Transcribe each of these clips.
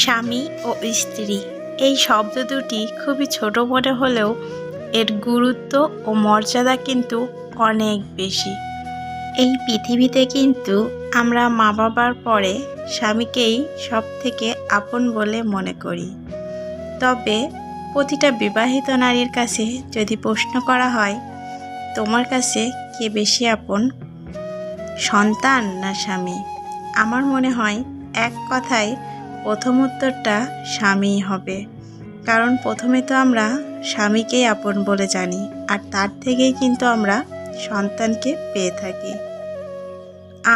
স্বামী ও স্ত্রী। এই শব্দ দুটি খুবই ছোট মনে হলেও এর গুরুত্ব ও মর্যাদা কিন্তু অনেক বেশি। এই পৃথিবীতে কিন্তু আমরা মা বাবার পরে স্বামীকেই সব থেকে আপন বলে মনে করি। তবে প্রতিটা বিবাহিত নারীর কাছে যদি প্রশ্ন করা হয়, তোমার কাছে কে বেশি আপন, সন্তান না স্বামী? আমার মনে হয় এক কথায় প্রথম উত্তরটা স্বামীই হবে। কারণ প্রথমে তো আমরা স্বামীকেই আপন বলে জানি, আর তার থেকেই কিন্তু আমরা সন্তানকে পেয়ে থাকি।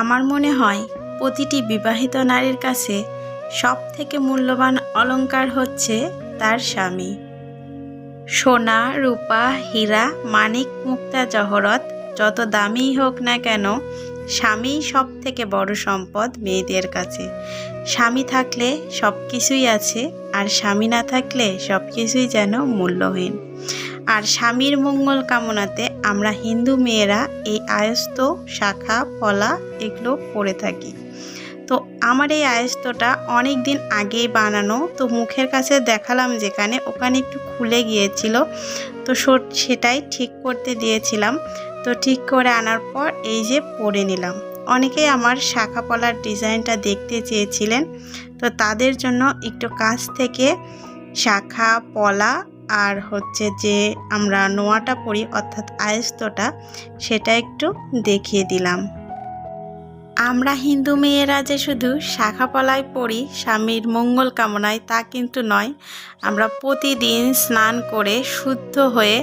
আমার মনে হয় প্রতিটি বিবাহিত নারীর কাছে সব থেকে মূল্যবান অলংকার হচ্ছে তার স্বামী। সোনা, রূপা, হীরা, মানিক, মুক্তা, জহরত, যত দামিই হোক না কেন স্বামী সব থেকে বড় সম্পদ মেয়েদের কাছে। স্বামী থাকলে সব কিছুই আছে, আর স্বামী না থাকলে সব কিছুই যেন মূল্যহীন। আর স্বামীর মঙ্গল কামনাতে আমরা হিন্দু মেয়েরা এই আয়স্ত শাখা ফলা এগুলো পরে থাকি। তো আমার এই আয়স্তটা অনেক দিন আগেই বানানো, তো মুখের কাছে দেখালাম যেখানে, ওখানে একটু খুলে গিয়েছিল। তো সেটাই ঠিক করতে দিয়েছিলাম। তো ঠিক করে আনার পর এই যে পরে নিলাম। অনেকেই আমার শাখা পলার ডিজাইনটা দেখতে চেয়েছিলেন, তো তাদের জন্য একটু কাছ থেকে শাখা পলা আর হচ্ছে যে আমরা নোয়াটা পরি অর্থাৎ আয়স্তটা, সেটা একটু দেখিয়ে দিলাম। আমরা হিন্দু মেয়েরা যে শুধু শাখা পলায় পড়ি স্বামীর মঙ্গল কামনায় তা কিন্তু নয়। আমরা প্রতিদিন স্নান করে শুদ্ধ হয়ে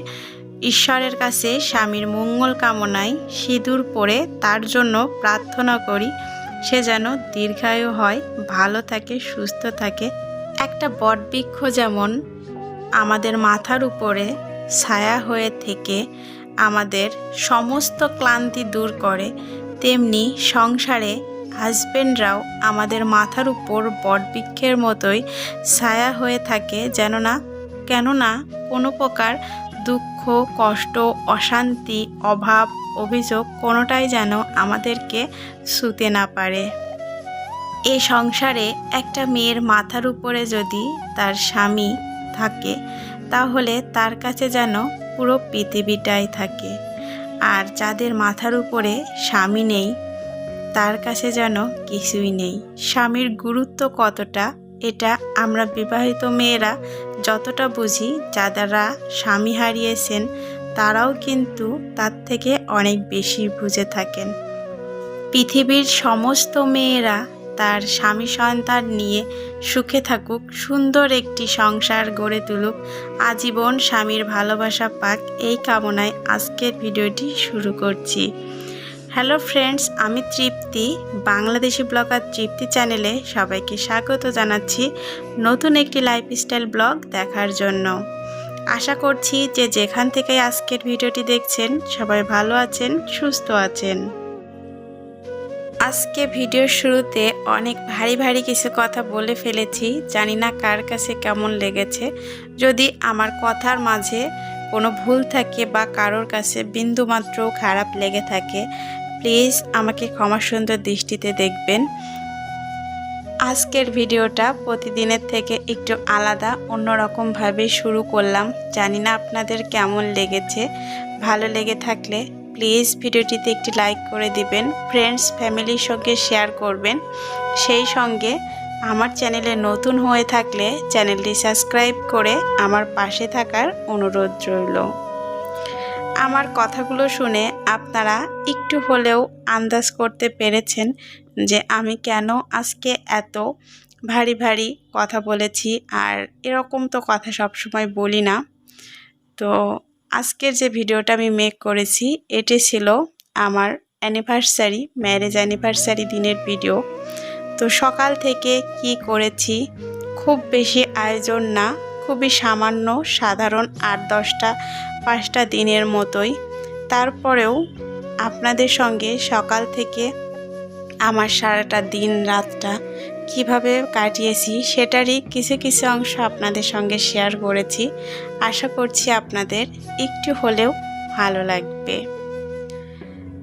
ঈশ্বরের কাছে স্বামীর মঙ্গল কামনায় সিঁদুর পরে তার জন্য প্রার্থনা করি, সে যেন দীর্ঘায়ু হয়, ভালো থাকে, সুস্থ থাকে। একটা বটবৃক্ষ যেমন আমাদের মাথার উপরে ছায়া হয়ে থেকে আমাদের সমস্ত ক্লান্তি দূর করে, তেমনি সংসারে হাজবেন্ডরাও আমাদের মাথার উপর বটবৃক্ষের মতোই ছায়া হয়ে থাকে যেন না কেননা কোনো প্রকার দুঃখ, কষ্ট, অশান্তি, অভাব, অভিযোগ কোনোটাই যেন আমাদেরকে শুতে না পারে। এ সংসারে একটা মেয়ের মাথার উপরে যদি তার স্বামী থাকে, তাহলে তার কাছে যেন পুরো পৃথিবীটাই থাকে। আর যাদের মাথার উপরে স্বামী নেই, তার কাছে যেন কিছুই নেই। স্বামীর গুরুত্ব কতটা, এটা আমরা বিবাহিত মেয়েরা যতটা বুঝি যারা স্বামী হারিয়েছেন, তারাও কিন্তু তার থেকে অনেক বেশি বুঝে থাকেন। পৃথিবীর সমস্ত মেয়েরা তার স্বামী সন্তান নিয়ে সুখে থাকুক, সুন্দর একটি সংসার গড়ে তুলুক, আজীবন স্বামীর ভালোবাসা পাক, এই কামনায় আজকের ভিডিওটি শুরু করছি। হ্যালো ফ্রেন্ডস, আমি তৃপ্তি, বাংলাদেশি ব্লগার তৃপ্তি চ্যানেলে সবাইকে স্বাগত জানাচ্ছি নতুন একটি লাইফস্টাইল ব্লগ দেখার জন্য। আশা করছি যে যেখান থেকে আজকের ভিডিওটি দেখছেন, সবাই ভালো আছেন, সুস্থ আছেন। আজকে ভিডিওর শুরুতে অনেক ভারী ভারী কিছু কথা বলে ফেলেছি, জানি না কার কাছে কেমন লেগেছে। যদি আমার কথার মাঝে কোনো ভুল থাকে বা কারোর কাছে বিন্দুমাত্র খারাপ লেগে থাকে প্লিজ আমাকে ক্ষমা সুন্দর দৃষ্টিতে দেখবেন। আজকের ভিডিওটা প্রতিদিনের থেকে একটু আলাদা, অন্যরকমভাবে শুরু করলাম। জানি না আপনাদের কেমন লেগেছে। ভালো লেগে থাকলে প্লিজ ভিডিওটিতে একটি লাইক করে দিবেন ফ্রেন্ডস ফ্যামিলির সঙ্গে শেয়ার করবেন। সেই সঙ্গে আমার চ্যানেলে নতুন হয়ে থাকলে চ্যানেলটি সাবস্ক্রাইব করে আমার পাশে থাকার অনুরোধ রইল। আমার কথাগুলো শুনে আপনারা একটু হলেও আন্দাজ করতে পেরেছেন যে আমি কেন আজকে এত ভারী ভারী কথা বলেছি আর এরকম তো কথা সবসময় বলি না। তো আজকের যে ভিডিওটা আমি মেক করেছি, এটি ছিল আমার অ্যানিভার্সারি ম্যারেজ অ্যানিভার্সারি দিনের ভিডিও। তো সকাল থেকে কি করেছি, খুব বেশি আয়োজন না, খুবই সামান্য, সাধারণ আট দশটা পাঁচটা দিনের মতোই। তারপরেও আপনাদের সঙ্গে সকাল থেকে আমার সারাটা দিন রাতটা কীভাবে কাটিয়েছি সেটারই কিছু কিছু অংশ আপনাদের সঙ্গে শেয়ার করেছি। আশা করছি আপনাদের একটু হলেও ভালো লাগবে।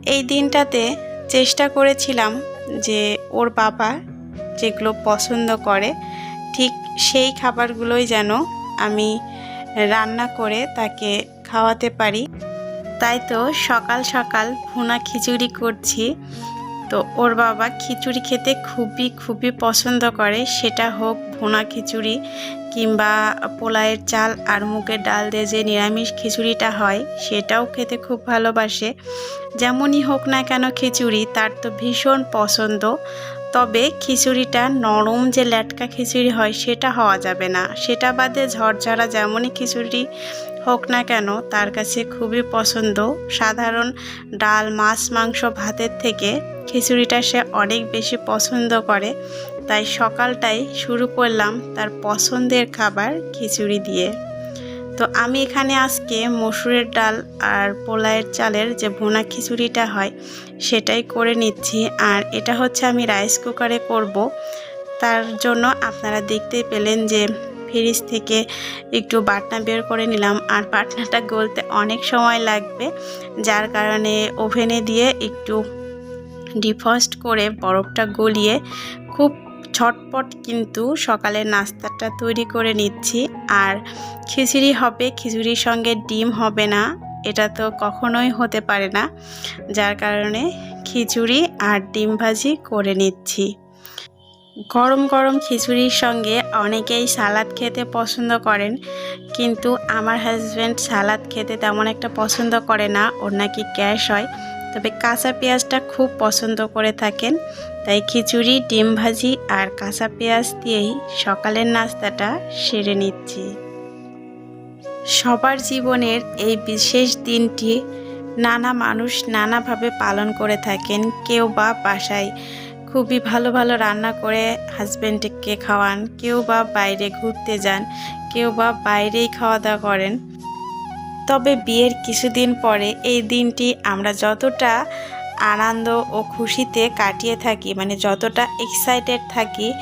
এই দিনটাতে চেষ্টা করেছিলাম যে ওর বাবা যেগুলো পছন্দ করে, ঠিক সেই খাবারগুলোই যেন আমি রান্না করে তাকে খাওয়াতে পারি। তাই তো সকাল সকাল ভুনা খিচুড়ি করছি। তো ওর বাবা খিচুড়ি খেতে খুবই খুবই পছন্দ করে। সেটা হোক ভুনা খিচুড়ি কিংবা পোলায়ের চাল আর মুগের ডাল দিয়ে যে নিরামিষ খিচুড়িটা হয়, সেটাও খেতে খুব ভালোবাসে। যেমনই হোক না কেন খিচুড়ি, তার তো ভীষণ পছন্দ। তবে খিচুড়িটা নরম যে ল্যাটকা খিচুড়ি হয় সেটা হওয়া যাবে না। সেটা বাদে ঝরঝরা যেমনই খিচুড়ি হোক না কেন, তার কাছে খুবই পছন্দ। সাধারণ ডাল, মাছ, মাংস ভাতের থেকে খিচুড়িটা সে অনেক বেশি পছন্দ করে। তাই সকালটাই শুরু করলাম তার পছন্দের খাবার খিচুড়ি দিয়ে। তো আমি এখানে আজকে মসুরের ডাল আর পোলায়ের চালের যে ভুনা খিচুড়িটা হয় সেটাই করে নিচ্ছি। আর এটা হচ্ছে আমি রাইস কুকারে করব। তার জন্য আপনারা দেখতেই পেলেন যে ফ্রিজ থেকে একটু বাটনা বের করে নিলাম। আর বাটনাটা গলতে অনেক সময় লাগবে, যার কারণে ওভেনে দিয়ে একটু ডিফস্ট করে বরফটা গলিয়ে খুব ছটপট কিন্তু সকালের নাস্তাটা তৈরি করে নিচ্ছি। আর খিচুড়ি হবে, খিচুড়ির সঙ্গে ডিম হবে না। এটা তো কখনোই হতে পারে না। যার কারণে খিচুড়ি আর ডিম ভাজি করে নিচ্ছি। গরম গরম খিচুড়ির সঙ্গে অনেকেই সালাদ খেতে পছন্দ করেন, কিন্তু আমার হাজব্যান্ড সালাদ খেতে তেমন একটা পছন্দ করে না, ওর নাকি গ্যাস হয়। তবে কাঁচা পেঁয়াজটা খুব পছন্দ করে থাকেন, তাই খিচুড়ি, ডিম ভাজি আর কাঁচা পেঁয়াজ দিয়েই সকালের নাস্তাটা সেরে নিচ্ছি। সবার জীবনের এই বিশেষ দিনটি নানা মানুষ নানাভাবে পালন করে থাকেন। কেউ বা বাসায় খুবই ভালো ভালো রান্না করে হাজব্যান্ডকে খাওয়ান, কেউ বা বাইরে ঘুরতে যান, কেউ বা বাইরেই খাওয়া দাওয়া করেন। তবে বিয়ের কিছুদিন পরে এই দিনটি আমরা যতটা আনন্দ ও খুশিতে কাটিয়ে থাকি মানে যতটা এক্সাইটেড থাকি,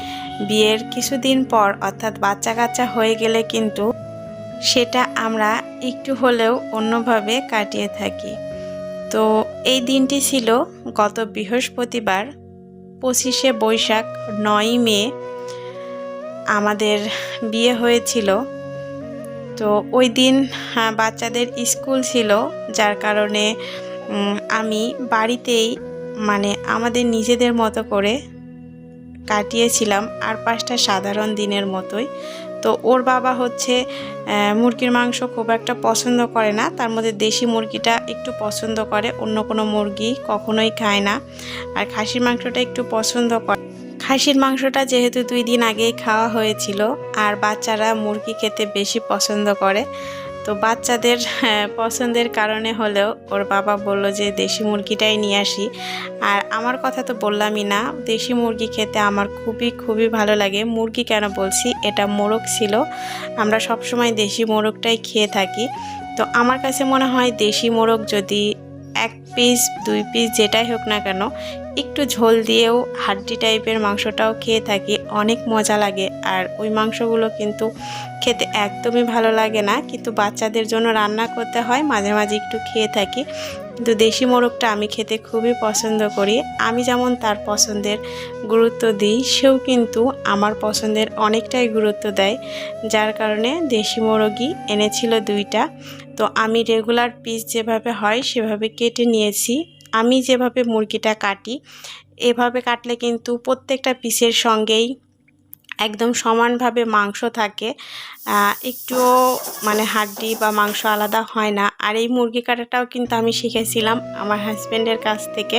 বিয়ের কিছুদিন পর অর্থাৎ বাচ্চা কাচ্চা হয়ে গেলে কিন্তু সেটা আমরা একটু হলেও অন্যভাবে কাটিয়ে থাকি। তো এই দিনটি ছিল গত বৃহস্পতিবার, পঁচিশে বৈশাখ, নয়ই মে আমাদের বিয়ে হয়েছিল। তো ওই দিন বাচ্চাদের স্কুল ছিল, যার কারণে আমি বাড়িতেই মানে আমাদের নিজেদের মতো করে কাটিয়েছিলাম। আর পাঁচটা সাধারণ দিনের মতোই। তো ওর বাবা হচ্ছে মুরগির মাংস খুব একটা পছন্দ করে না। তার মধ্যে দেশি মুরগিটা একটু পছন্দ করে, অন্য কোনো মুরগি কখনোই খায় না। আর খাসির মাংসটা একটু পছন্দ করে। খাসির মাংসটা যেহেতু দুই দিন আগেই খাওয়া হয়েছিল, আর বাচ্চারা মুরগি খেতে বেশি পছন্দ করে তো বাচ্চাদের হ্যাঁ, পছন্দের কারণে হলেও ওর বাবা বলল যে দেশি মুরগিটাই নিয়ে আসি। আর আমার কথা তো বললামই না দেশি মুরগি খেতে আমার খুবই খুবই ভালো লাগে। মুরগি কেন বলছি? এটা মোরগ ছিল। আমরা সবসময় দেশি মোরগটাই খেয়ে থাকি। তো আমার কাছে মনে হয় দেশি মোরগ যদি এক পিস দুই পিস যেটাই হোক না কেন একটু ঝোল দিয়েও হাড্ডি টাইপের মাংসটাও খেয়ে থাকি, অনেক মজা লাগে। আর ওই মাংসগুলো কিন্তু খেতে একদমই ভালো লাগে না। কিন্তু বাচ্চাদের জন্য রান্না করতে হয়, মাঝে মাঝে একটু খেয়ে থাকি। কিন্তু দেশি মোরগটা আমি খেতে খুবই পছন্দ করি। আমি যেমন তার পছন্দের গুরুত্ব দিই, সেও কিন্তু আমার পছন্দের অনেকটাই গুরুত্ব দেয়। যার কারণে দেশি মোরগই এনেছিল দুইটা। তো আমি রেগুলার পিস যেভাবে হয়, সেভাবে কেটে নিয়েছি। আমি যেভাবে মুরগিটা কাটি, এভাবে কাটলে কিন্তু প্রত্যেকটা পিসের সঙ্গেই একদম সমানভাবে মাংস থাকে। একটুও মানে হাড্ডি বা মাংস আলাদা হয় না। আর এই মুরগি কাটাটাও কিন্তু আমি শিখেছিলাম আমার হাজব্যান্ডের কাছ থেকে।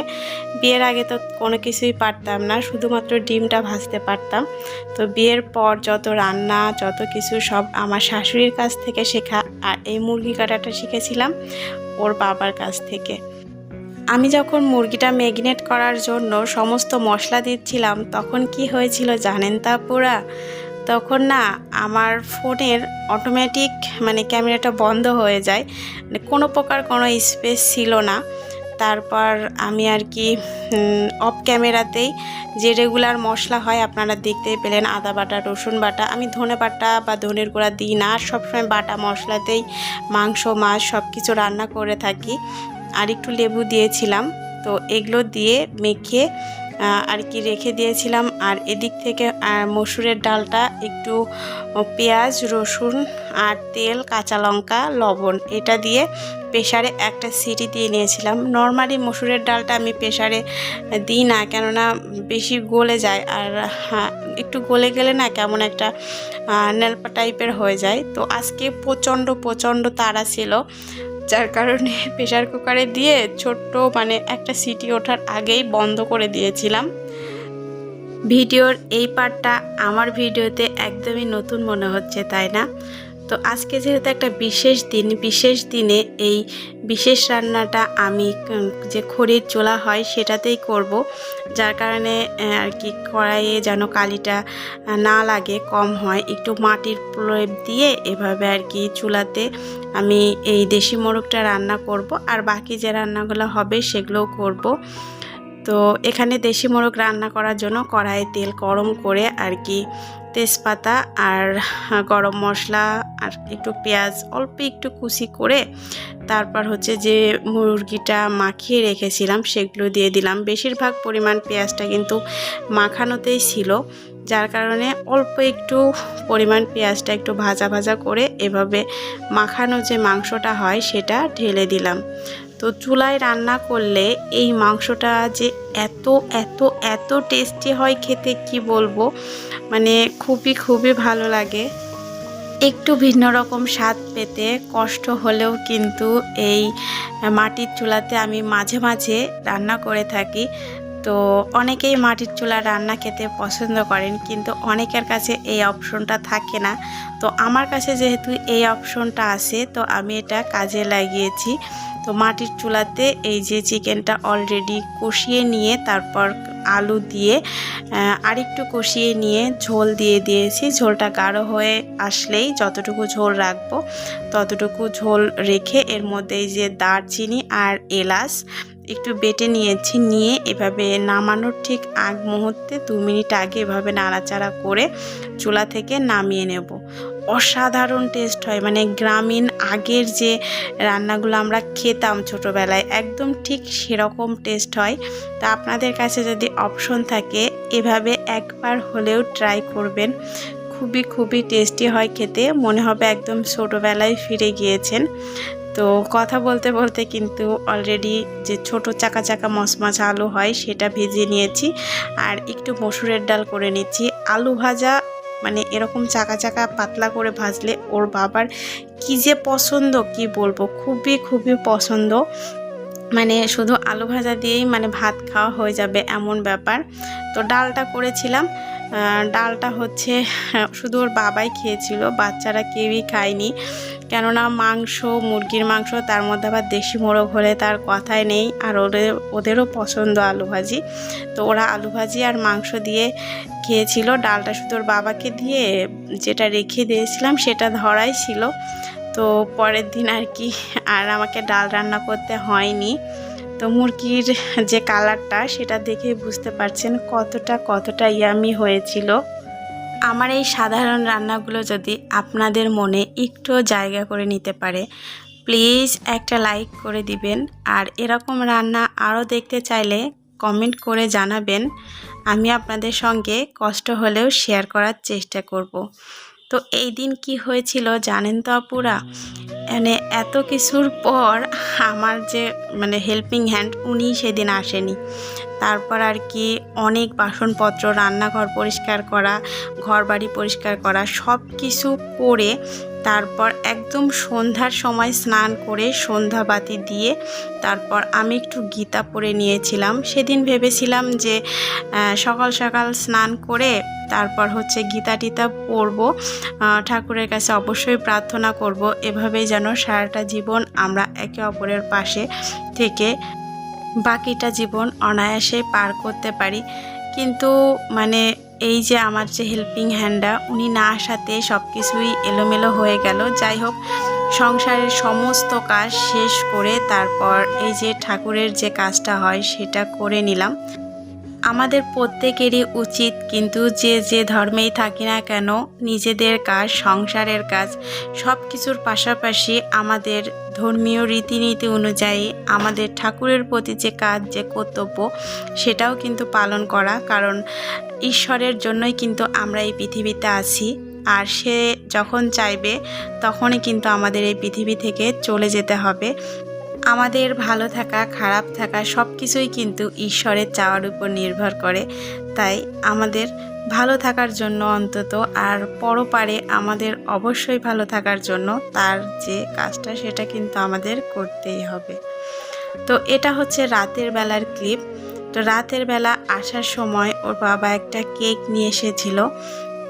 বিয়ের আগে তো কোনো কিছুই পারতাম না, শুধুমাত্র ডিমটা ভাজতে পারতাম। তো বিয়ের পর যত রান্না, যত কিছু সব আমার শাশুড়ির কাছ থেকে শেখা আর এই মুরগি কাটাটা শিখেছিলাম ওর বাবার কাছ থেকে। আমি যখন মুরগিটা ম্যাগনেট করার জন্য সমস্ত মশলা দিচ্ছিলাম, তখন কি হয়েছিল জানেন তা পুরা? তখন না, আমার ফোনের অটোমেটিক মানে ক্যামেরাটা বন্ধ হয়ে যায়। মানে কোনো প্রকার কোনো স্পেস ছিল না। তারপর আমি আর কি অফ ক্যামেরাতেই যে রেগুলার মশলা হয় আপনারা দেখতেই পেলেন, আদা বাটা, রসুন বাটা। আমি ধনে বাটা বা ধনের গুঁড়া দিই না, সবসময় বাটা মশলাতেই মাংস, মাছ সব কিছু রান্না করে থাকি। আর একটু লেবু দিয়েছিলাম। তো এগুলো দিয়ে মেখে আর কি রেখে দিয়েছিলাম। আর এদিক থেকে মসুরের ডালটা একটু পেঁয়াজ, রসুন আর তেল, কাঁচা লঙ্কা, লবণ এটা দিয়ে প্রেশারে একটা সিটি দিয়ে নিয়েছিলাম। নর্মালি মসুরের ডালটা আমি প্রেশারে দিই না, কেননা বেশি গলে যায় আর একটু গলে গেলে না কেমন একটা নেলপা টাইপের হয়ে যায়। তো আজকে প্রচণ্ড প্রচণ্ড তাড়া ছিল। যার কারণে প্রেশার কুকারে দিয়ে ছোট্ট মানে একটা সিটি ওঠার আগেই বন্ধ করে দিয়েছিলাম। ভিডিওর এই পার্টটা আমার ভিডিওতে একদমই নতুন মনে হচ্ছে, তাই না? তো আজকে যেহেতু একটা বিশেষ দিন, বিশেষ দিনে এই বিশেষ রান্নাটা আমি যে খড়ির চোলা হয় সেটাতেই করব। যার কারণে আর কি কড়াইয়ে যেন কালিটা না লাগে, কম হয়, একটু মাটির প্রলেপ দিয়ে এভাবে আর কি চুলাতে আমি এই দেশি মোরগটা রান্না করব। আর বাকি যে রান্নাগুলো হবে সেগুলোও করব। তো এখানে দেশি মোরগ রান্না করার জন্য কড়াইয়ে তেল গরম করে আর কি তেজপাতা আর গরম মশলা আর একটু পেঁয়াজ, অল্প একটু কুচি করে তারপর হচ্ছে যে মুরগিটা মাখিয়ে রেখেছিলাম সেগুলো দিয়ে দিলাম। বেশিরভাগ পরিমাণ পেঁয়াজটা কিন্তু মাখানোতেই ছিল, যার কারণে অল্প একটু পরিমাণ পেঁয়াজটা একটু ভাজা ভাজা করে এভাবে মাখানো যে মাংসটা হয় সেটা ঢেলে দিলাম। তো চুলায় রান্না করলে এই মাংসটা যে এত এত এত টেস্টি হয় খেতে, কি বলব? মানে খুবই খুবই ভালো লাগে। একটু ভিন্ন রকম স্বাদ পেতে কষ্ট হলেও কিন্তু এই মাটির চুলাতে আমি মাঝে মাঝে রান্না করে থাকি। তো অনেকেই মাটির চুলা রান্না খেতে পছন্দ করেন, কিন্তু অনেকের কাছে এই অপশনটা থাকে না। তো আমার কাছে যেহেতু এই অপশনটা আছে, তো আমি এটা কাজে লাগিয়েছি। তো মাটির চুলাতে এই যে চিকেনটা অলরেডি কষিয়ে নিয়ে তারপর আলু দিয়ে আরেকটু কষিয়ে নিয়ে ঝোল দিয়ে দিয়েছি। ঝোলটা গাঢ় হয়ে আসলেই যতটুকু ঝোল রাখব ততটুকু ঝোল রেখে এর মধ্যে এই যে দারচিনি আর এলাচ একটু বেটে নিয়েছি। নিয়ে এভাবে নামানোর ঠিক আগ মুহূর্তে দু মিনিট আগে এভাবে নাড়াচাড়া করে চুলা থেকে নামিয়ে নেব। অসাধারণ টেস্ট হয়। মানে গ্রামীণ আগের যে রান্নাগুলো আমরা খেতাম ছোটোবেলায়, একদম ঠিক সেরকম টেস্ট হয়। তা আপনাদের কাছে যদি অপশন থাকে, এভাবে একবার হলেও ট্রাই করবেন। খুবই খুবই টেস্টি হয় খেতে। মনে হবে একদম ছোটোবেলায় ফিরে গিয়েছেন। তো কথা বলতে বলতে কিন্তু অলরেডি যে ছোট চাকা চাকা মচমচ আলু হয়, সেটা ভেজে নিয়েছি। আর একটু মসুরের ডাল করে নিচ্ছি। আলু ভাজা মানে এরকম চাকা চাকা পাতলা করে ভাজলে ওর বাবার কি যে পছন্দ, কি বলব? খুবই খুবই পছন্দ। মানে শুধু আলু ভাজা দিয়েই মানে ভাত খাওয়া হয়ে যাবে এমন ব্যাপার। তো ডালটা করেছিলাম। ডালটা হচ্ছে শুধু ওর বাবাই খেয়েছিল, বাচ্চারা কেউই খায়নি। কেননা মাংস, মুরগির মাংস, তার মধ্যে আবার দেশি মোরগ হলে তার কথাই নেই। আর ওদের, ওদেরও পছন্দ আলু ভাজি। তো ওরা আলু ভাজি আর মাংস দিয়ে খেয়েছিল। ডালটা শুধু ওর বাবাকে দিয়ে যেটা রেখে দিয়েছিলাম সেটা ধরাই ছিল। তো পরের দিন আর কি, আর আমাকে ডাল রান্না করতে হয়নি। তো মুরগির যে কালারটা, সেটা দেখে বুঝতে পারছেন কতটা কতটা ইয়ামি হয়েছিল। আমার এই সাধারণ রান্নাগুলো যদি আপনাদের মনে একটু জায়গা করে নিতে পারে, প্লিজ একটা লাইক করে দিবেন। আর এরকম রান্না আরও দেখতে চাইলে কমেন্ট করে জানাবেন। আমি আপনাদের সঙ্গে কষ্ট হলেও শেয়ার করার চেষ্টা করব। তো এই দিন কি হয়েছিল জানেন তো আপুরা? মানে এত কিছুর পর আমার যে মানে হেল্পিং হ্যান্ড উনি সেদিন আসেনি। তারপর আর কি অনেক বাসনপত্র, রান্নাঘর পরিষ্কার করা ঘর বাড়ি পরিষ্কার করা সব কিছু করে তারপর একদম সন্ধ্যার সময় স্নান করে সন্ধ্যাবাতি দিয়ে তারপর আমি একটু গীতা পড়ে নিয়েছিলাম। সেদিন ভেবেছিলাম যে সকাল সকাল স্নান করে তারপর হচ্ছে গীতা টিতা পড়ব। ঠাকুরের কাছে অবশ্যই প্রার্থনা করব, এভাবেই যেন সারাটা জীবন আমরা একে অপরের পাশে থেকে বাকিটা জীবন অনায়াসে পার করতে পারি। কিন্তু মানে এই যে আমার যে হেল্পিং হ্যান্ডা উনি না আসাতে সব কিছুই এলোমেলো হয়ে গেল। যাই হোক, সংসারের সমস্ত কাজ শেষ করে তারপর এই যে ঠাকুরের যে কাজটা হয়, সেটা করে নিলাম। আমাদের প্রত্যেকেরই উচিত কিন্তু যে যে ধর্মেই থাকি না কেন, নিজেদের কাজ, সংসারের কাজ সব কিছুর পাশাপাশি আমাদের ধর্মীয় রীতিনীতি অনুযায়ী আমাদের ঠাকুরের প্রতি যে কাজ, যে কর্তব্য সেটাও কিন্তু পালন করা। কারণ ঈশ্বরের জন্যই কিন্তু আমরা এই পৃথিবীতে আছি। আর সে যখন চাইবে তখনই কিন্তু আমাদের এই পৃথিবী থেকে চলে যেতে হবে। আমাদের ভালো থাকা, খারাপ থাকা সব কিছুই কিন্তু ঈশ্বরের চাওয়ার উপর নির্ভর করে। তাই আমাদের ভালো থাকার জন্য অন্তত আর পরপারে আমাদের অবশ্যই ভালো থাকার জন্য তার যে কাজটা সেটা কিন্তু আমাদের করতেই হবে। তো এটা হচ্ছে রাতের বেলার ক্লিপ। তো রাতের বেলা আসার সময় ওর বাবা একটা কেক নিয়ে এসেছিল।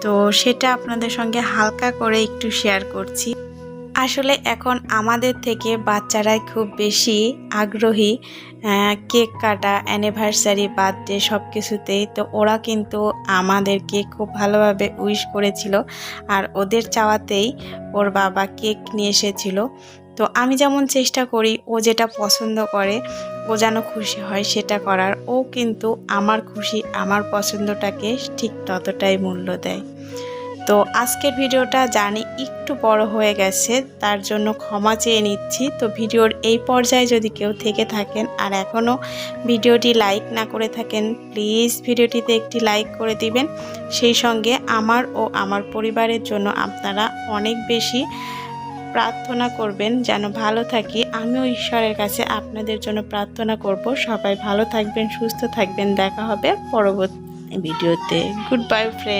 তো সেটা আপনাদের সঙ্গে হালকা করে একটু শেয়ার করছি। আসলে এখন আমাদের থেকে বাচ্চারাই খুব বেশি আগ্রহী কেক কাটা অ্যানিভার্সারি বার্থডে সব কিছুতেই তো ওরা কিন্তু আমাদেরকে খুব ভালোভাবে উইশ করেছিল আর ওদের চাওয়াতেই ওর বাবা কেক নিয়ে এসেছিল। তো আমি যেমন চেষ্টা করি, ও যেটা পছন্দ করে, ও যেন খুশি হয় সেটা করার। ও কিন্তু আমার খুশি, আমার পছন্দটাকে ঠিক ততটাই মূল্য দেয়। তো আজকের ভিডিওটা জানি একটু বড় হয়ে গেছে, তার জন্য ক্ষমা চেয়ে নিচ্ছি। তো ভিডিওর এই পর্যায়ে যদি কেউ থেকে থাকেন আর এখনও ভিডিওটি লাইক না করে থাকেন, প্লিজ ভিডিওটিতে একটি লাইক করে দিবেন। সেই সঙ্গে আমার ও আমার পরিবারের জন্য আপনারা অনেক বেশি প্রার্থনা করবেন, যেন ভালো থাকি। আমিও ঈশ্বরের কাছে আপনাদের জন্য প্রার্থনা করব। সবাই ভালো থাকবেন, সুস্থ থাকবেন। দেখা হবে পরবর্তী ভিডিওতে। Good bye friend